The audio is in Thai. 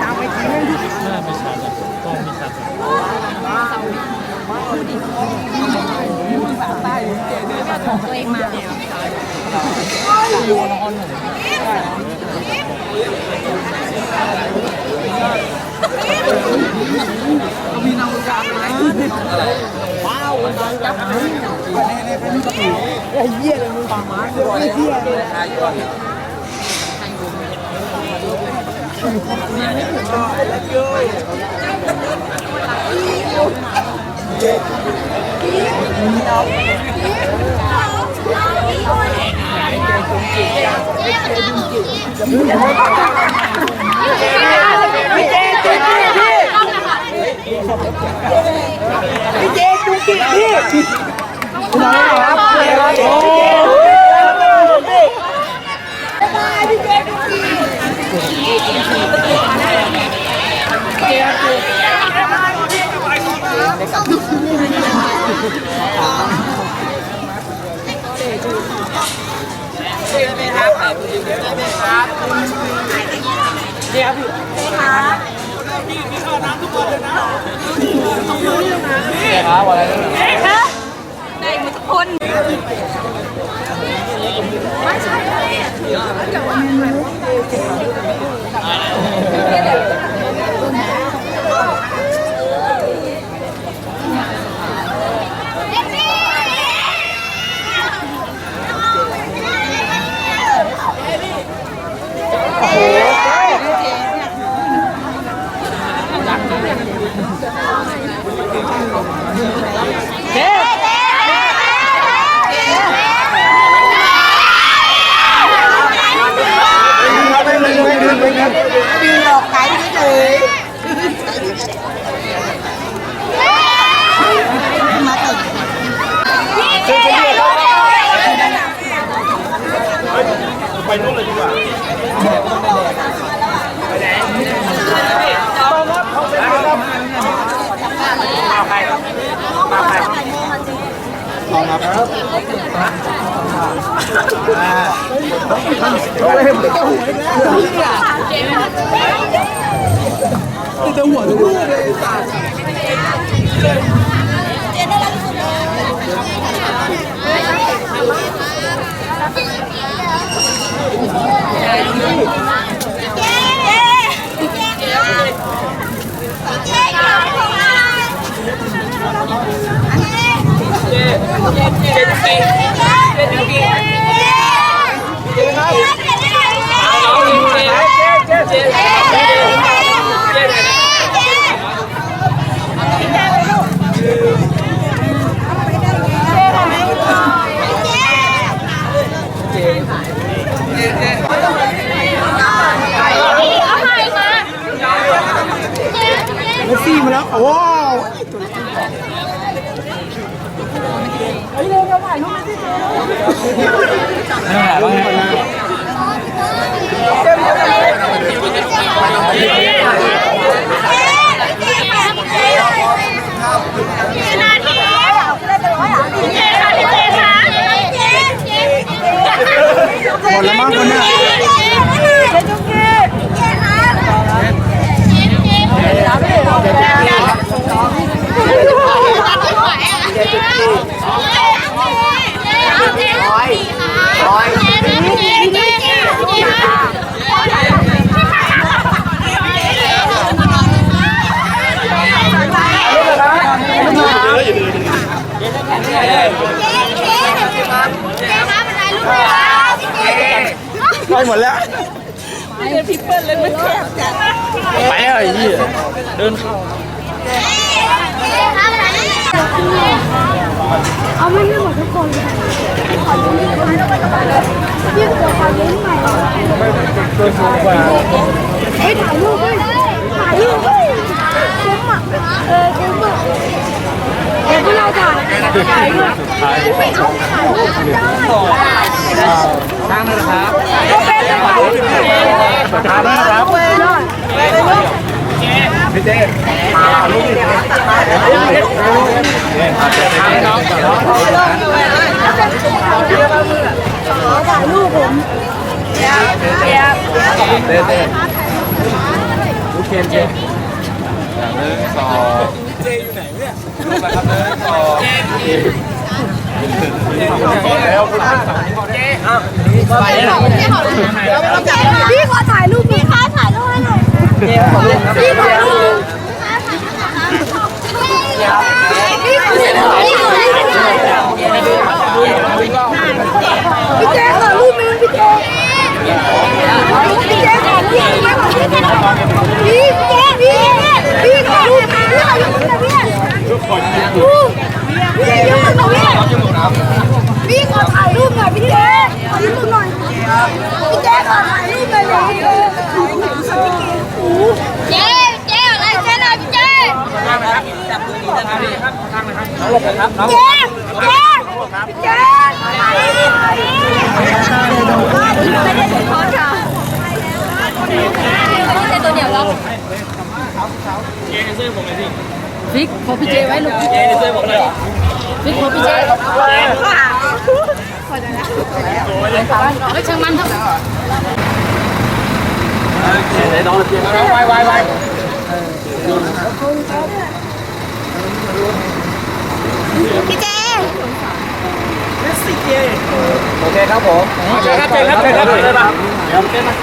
ตามไปทีนึงน้าไม่ชัดอะกล้องไม่ชัดอะตัวเองมามีนาฬิกาไหมว้าวจับไอ้เหี้ยเลยมึงปามาไอ้เหี้ยเลย พี่เจจุกิพี่คุณน้องครับโอ้เนี่ย ครับอะไรนะได้หมดทุกคน ดี đấy quay nút lên chứ mà. Tôm á, không phải tôm. Bao hai. Bao hai. พร้อมาติดไปนู่นเลยดีกว่าแต่หัวทุกลูกเลยสัตว์ ซี่มาแล้วโอ้ วไม่หาว่าไง นาทีเจค่ะพี่เจค่ะ หมดแล้วมั้งคนเนี้ย ไปหมดแล้วไปแล้วไอ้เหี้ยเดินเข้าเอาไม่ได้หมดทุกคนยขอลุ้นอีกคนพี่ขอขอลุ้นใหม่เฮ้ยถ่ายรูปด้วยถ่ายรูปด้วยคุ้มอะเออคุ้มอะเดี๋ยวพวกเรา ถ่ายถ่ายรูปถ่ายไม่เอาถ่ายรูปไม่ได้ช่างนะครับก็เป็นถ่ายรูปถ่ายรูปถ่านะครับพี่เจมาลูกนี่เนี่ยถ่ายน้องน้องถ่ายรูปผมเเต้เต้โอเคเจหนึ่งสอง อยู่ไหนเนี่ยครับเจแล้วคุณท่านเจอ้าวไปแล้วพี่ขอถ่ายรูปพี่คะถ่ายรูปให้หน่อยเจขอเล่นครับพี่ถ่ายรูปพี่ขอถ่ายรูปพี่เจ๊ขอรูปนึงพี่เจ๊พี่เจ๊ขอรูปนึงพี่เจพี่พี่ขอรูปนึงพี่ขอรูปนึงพี่ พี่ยืมหน่อยพี่พี่ขอถ่ายรูปหน่อยพี่เจขอรูปหน่อยพี่เจขอถ่ายรูปหน่อยเลยพี่เจเจ๊เจ๊อะไรเจ๊หน่อยพี่เจ๊เจ๊เจ๊เจ๊ ฟิกพอพี่เจไว้ลูกเจในเสื้อผมเลยฟิกพอพี่เจไม่ช่างมันเถอะไวไวไวพี่เจโอเคครับผมโอเคครับเจครับเจครับเจครับ